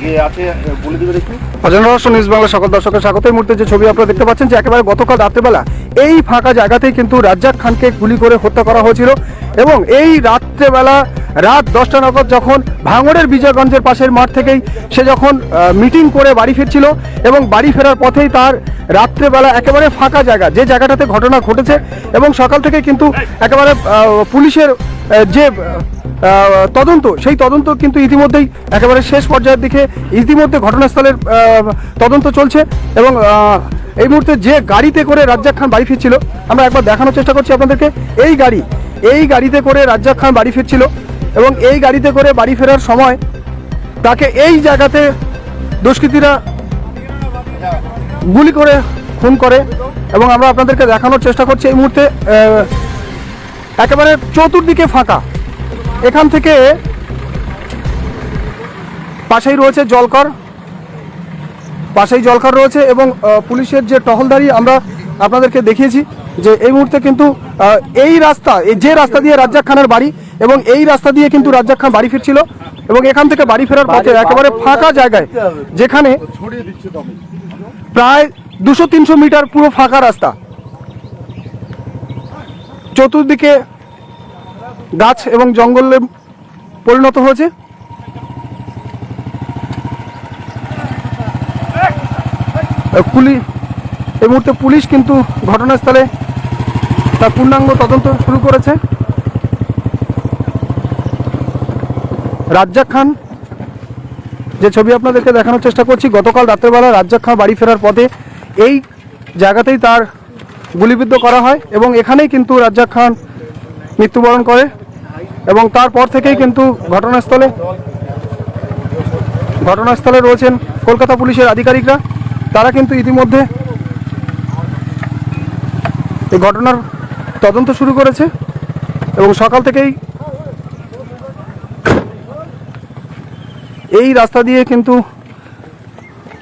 যে আছে বলে দিবে দেখি। অজেন্দ্র রহস্য নিউজ বাংলা সকল দর্শকের স্বাগত এই মুহূর্তে যে ছবি আপনারা দেখতে পাচ্ছেন যে একেবারে গতকাল রাত্রেবেলা এই ফাঁকা জায়গাতেই কিন্তু রাজ্জাক খানকে গুলি করে হত্যা করা হয়েছিল এবং এই রাত্রেবেলা রাত দশটা নাগাদ যখন ভাঙড়ের বিজয়গঞ্জের পাশের মাঠ থেকেই সে যখন মিটিং করে বাড়ি ফিরছিল এবং বাড়ি ফেরার পথেই তার রাত্রেবেলা একেবারে ফাঁকা জায়গা যে জায়গাটাতে ঘটনা ঘটেছে এবং সকাল থেকে কিন্তু একেবারে পুলিশের যে তদন্ত, সেই তদন্ত কিন্তু ইতিমধ্যেই একেবারে শেষ পর্যায়ের দিকে ইতিমধ্যে ঘটনাস্থলের তদন্ত চলছে এবং এই মুহূর্তে যে গাড়িতে করে রাজ্জাক খান বাড়ি ফিরছিল, আমরা একবার দেখানোর চেষ্টা করছি আপনাদেরকে, এই গাড়ি, এই গাড়িতে করে রাজ্জাক খান বাড়ি ফিরছিল এবং এই গাড়িতে করে বাড়ি ফেরার সময় তাকে এই জায়গাতে দুষ্কৃতীরা গুলি করে, খুন করে এবং আমরা আপনাদেরকে দেখানোর চেষ্টা করছি। এই মুহূর্তে একেবারে চতুর্দিকে ফাঁকা। এখান থেকে পাশেই রয়েছে জলকর পাশেই জলকর রয়েছে এবং পুলিশের যে টহলদারি আমরা আপনাদেরকে দেখিয়েছি যে এই মুহূর্তে কিন্তু এই রাস্তা এই যে রাস্তা দিয়ে রাজ্জাক খানের বাড়ি এবং এই রাস্তা দিয়ে কিন্তু রাজ্জাক খান বাড়ি ফিরছিল এবং এখান থেকে বাড়ি ফেরার পথে একেবারে ফাঁকা জায়গায় যেখানে প্রায় দুশো তিনশো মিটার পুরো ফাঁকা রাস্তা। চতুর্দিকে গাছ এবং জঙ্গলে পরিণত হয়েছে। পুলিশ এই মুহূর্তে পুলিশ কিন্তু ঘটনাস্থলে তার পূর্ণাঙ্গ তদন্ত শুরু করেছে। রাজ্জাক খান, যে ছবি আপনাদেরকে দেখানোর চেষ্টা করছি, গতকাল রাত্রেবেলা রাজ্জাক খান বাড়ি ফেরার পথে এই জায়গাতেই তার গুলিবিদ্ধ করা হয় এবং এখানেই কিন্তু রাজ্জাক খান মৃত্যুবরণ করে এবং তারপর থেকেই কিন্তু ঘটনাস্থলে ঘটনাস্থলে রয়েছেন কলকাতা পুলিশের আধিকারিকরা। তারা কিন্তু ইতিমধ্যে এই ঘটনার তদন্ত শুরু করেছে এবং সকাল থেকেই এই রাস্তা দিয়ে কিন্তু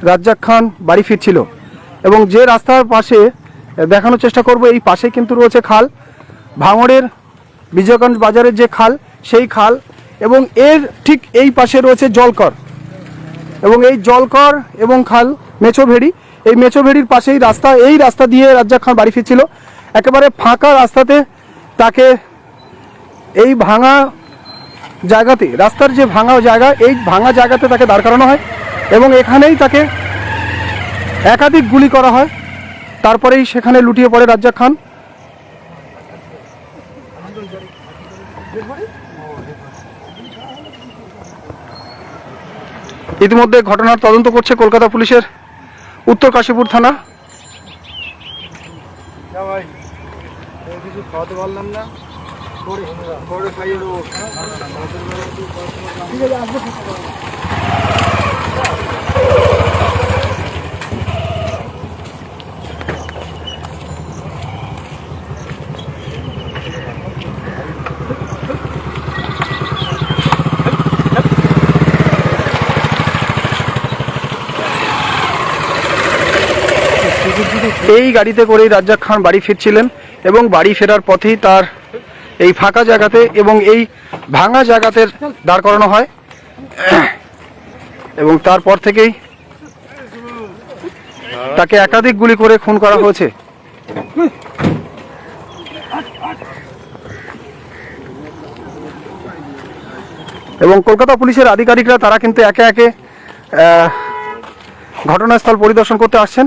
রাজ্জাক খান বাড়ি ফিরছিল এবং যে রাস্তার পাশে দেখানোর চেষ্টা করব, এই পাশে কিন্তু রয়েছে খাল। ভাঙড়ের বিজয়গঞ্জ বাজারের যে খাল, সেই খাল এবং এর ঠিক এই পাশে রয়েছে জলকর এবং এই জলকর এবং খাল মেছোভেড়ি। এই মেছোভেড়ির পাশেই রাস্তা, এই রাস্তা দিয়ে রাজ্জাক খান বাড়ি ফিরছিল। একেবারে ফাঁকা রাস্তাতে তাকে এই ভাঙা জায়গাতে, রাস্তার যে ভাঙা জায়গা, এই ভাঙা জায়গাতে তাকে দাঁড় করানো হয় এবং এখানেই তাকে একাধিক গুলি করা হয়। তারপরেই সেখানে লুটিয়ে পড়ে রাজ্জাক খান। ইতিমধ্যে ঘটনার তদন্ত করছে কলকাতা পুলিশের উত্তর কাশীপুর থানা। যা ভাই এই গাড়িতে করেই রাজ্জাক খান বাড়ি ফিরছিলেন এবং বাড়ি ফেরার পথেই তার এই ফাঁকা জায়গাতে এবং এই ভাঙা জায়গাতে দাঁড় করানো হয়। এবং তারপর থেকেই তাকে একাধিক গুলি করে খুন করা হয়েছে। এবং কলকাতা পুলিশের আধিকারিকরা তারা কিন্তু একে একে ঘটনাস্থল পরিদর্শন করতে আসছেন।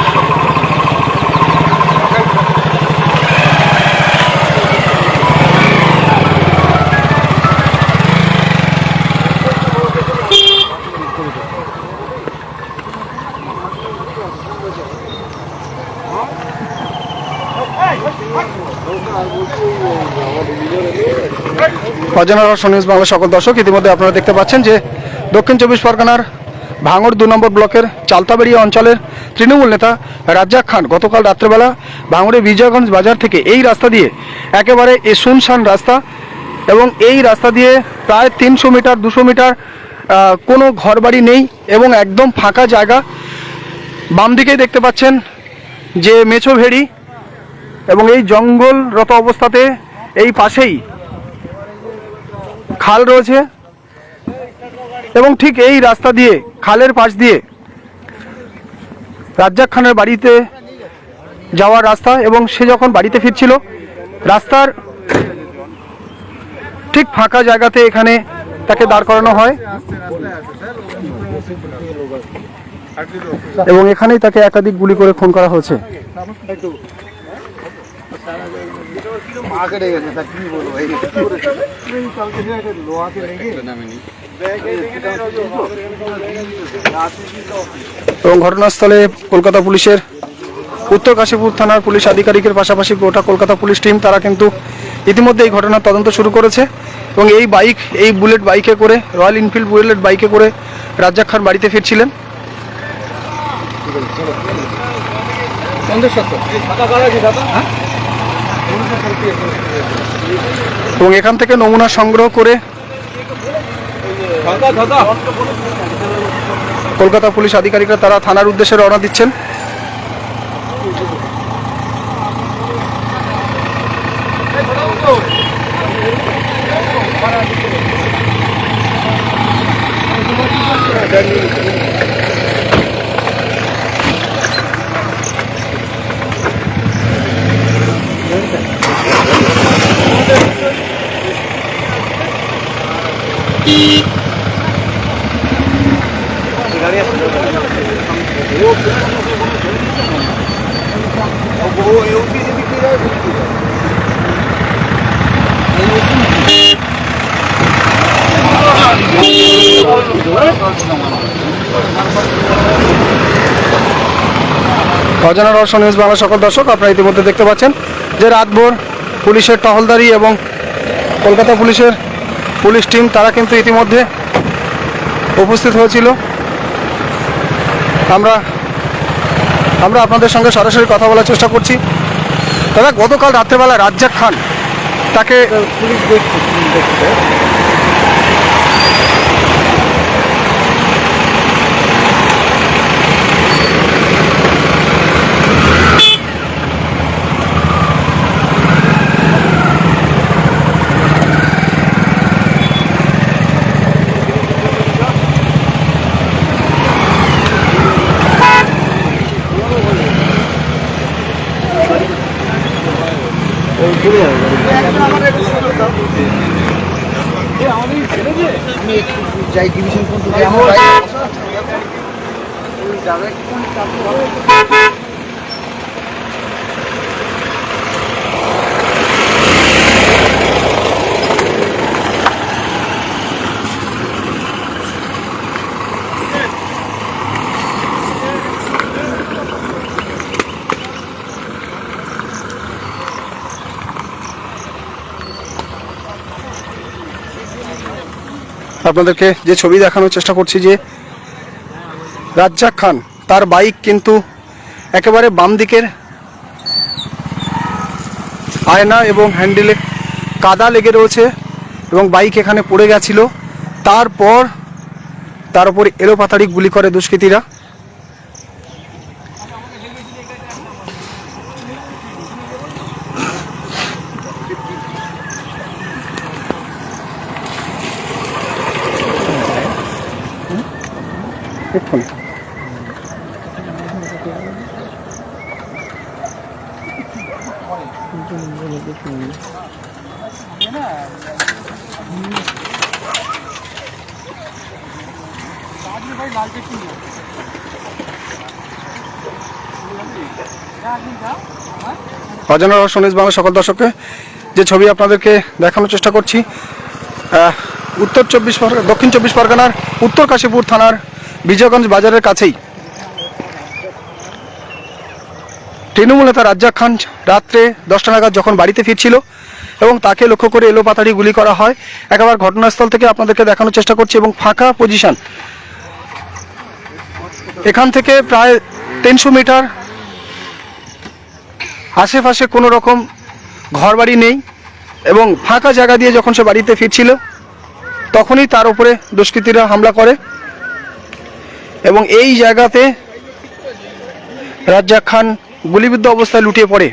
অজানা বাংলা সকল দর্শক, ইতিমধ্যে আপনারা দেখতে পাচ্ছেন যে দক্ষিণ চব্বিশ পরগনার ভাঙড় দু নম্বর ব্লকের চালতাবাড়ি অঞ্চলের তৃণমূল নেতা রাজ্জাক খান গতকাল রাত্রেবেলা ভাঙড়ের বিজয়গঞ্জ বাজার থেকে এই রাস্তা দিয়ে একেবারে এ শুনশান রাস্তা এবং এই রাস্তা দিয়ে প্রায় তিনশো মিটার, দুশো মিটার কোনো ঘরবাড়ি নেই এবং একদম ফাঁকা জায়গা। বাম দিকেই দেখতে পাচ্ছেন যে মেছো ভেড়ি এবং এই জঙ্গলরত অবস্থাতে এই পাশেই খাল রয়েছে এবং ঠিক এই রাস্তা দিয়ে, খালের পাশ দিয়ে রাজ্জাক খানের বাড়িতে যাওয়ার রাস্তা এবং সে যখন বাড়িতে ফিরছিল, রাস্তার ঠিক ফাঁকা জায়গাতে এখানে তাকে দাঁড় করানো হয় এবং এখানেই তাকে একাধিক গুলি করে খুন করা হয়েছে। মাকে রেখেছে তা কি বলব? এই এই কালকে লোহাকে লেগে এবং ঘটনাস্থলে কলকাতা পুলিশের উত্তর কাশীপুর থানার পুলিশ আধিকারিকের পাশাপাশি গোটা কলকাতা পুলিশ টিম তারা কিন্তু ইতিমধ্যে এই ঘটনার তদন্ত শুরু করেছে। এবং এই বাইক এই বুলেট বাইকে করে রয়্যাল এনফিল্ড বুলেট বাইকে করে রাজ্জাক খান বাড়িতে ফিরছিলেন। এবং এখান থেকে নমুনা সংগ্রহ করে কলকাতা পুলিশ আধিকারিকরা তারা থানার উদ্দেশ্যে রওনা দিচ্ছেন অজানা রহস্য নিউজ বাংলা সকল দর্শক আপনারা ইতিমধ্যে দেখতে পাচ্ছেন যে রাতভর পুলিশের টহলদারি এবং কলকাতা পুলিশের পুলিশ টিম, তারা কিন্তু ইতিমধ্যে উপস্থিত হয়েছিল। আমরা আমরা আপনাদের সঙ্গে সরাসরি কথা বলার চেষ্টা করছি। দাদা, গতকাল রাত্রেবেলা রাজ্জাক খান তাকে পুলিশ দেখছে দেখছে আমি একটু যাই ডিভিশন কোন আপনাদেরকে যে ছবি দেখানোর চেষ্টা করছি যে রাজ্জাক খান, তার বাইক কিন্তু একেবারে বাম দিকের আয়না এবং হ্যান্ডেলে কাদা লেগে রয়েছে এবং বাইক এখানে পড়ে গেছিল। তারপর তার উপর এলোপাতাড়ি গুলি করে দুষ্কৃতীরা। অজানা রহস্য নিউজ বাংলা সকল দর্শককে যে ছবি আপনাদেরকে দেখানোর চেষ্টা করছি উত্তর চব্বিশ পরগনা দক্ষিণ চব্বিশ পরগনার উত্তর কাশীপুর থানার বিজয়গঞ্জ বাজারের কাছেই। তৃণমূল নেতা রাজ্জাক খান রাত্রে দশটা নাগাদ যখন বাড়িতে ফিরছিল এবং তাকে লক্ষ্য করে এলো পাতাড়ি গুলি করা হয়, একেবারে ঘটনাস্থল থেকে আপনাদেরকে দেখানোর চেষ্টা করছি এবং ফাঁকা পজিশন এখান থেকে প্রায় তিনশো মিটার আশেপাশে কোনো রকম ঘরবাড়ি নেই এবং ফাঁকা জায়গা দিয়ে যখন সে বাড়িতে ফিরছিল, তখনই তার উপরে দুষ্কৃতীরা হামলা করে এবং এই জায়গাতে রাজ্জাক খান গুলিবিদ্ধ অবস্থায় লুটিয়ে পড়ে।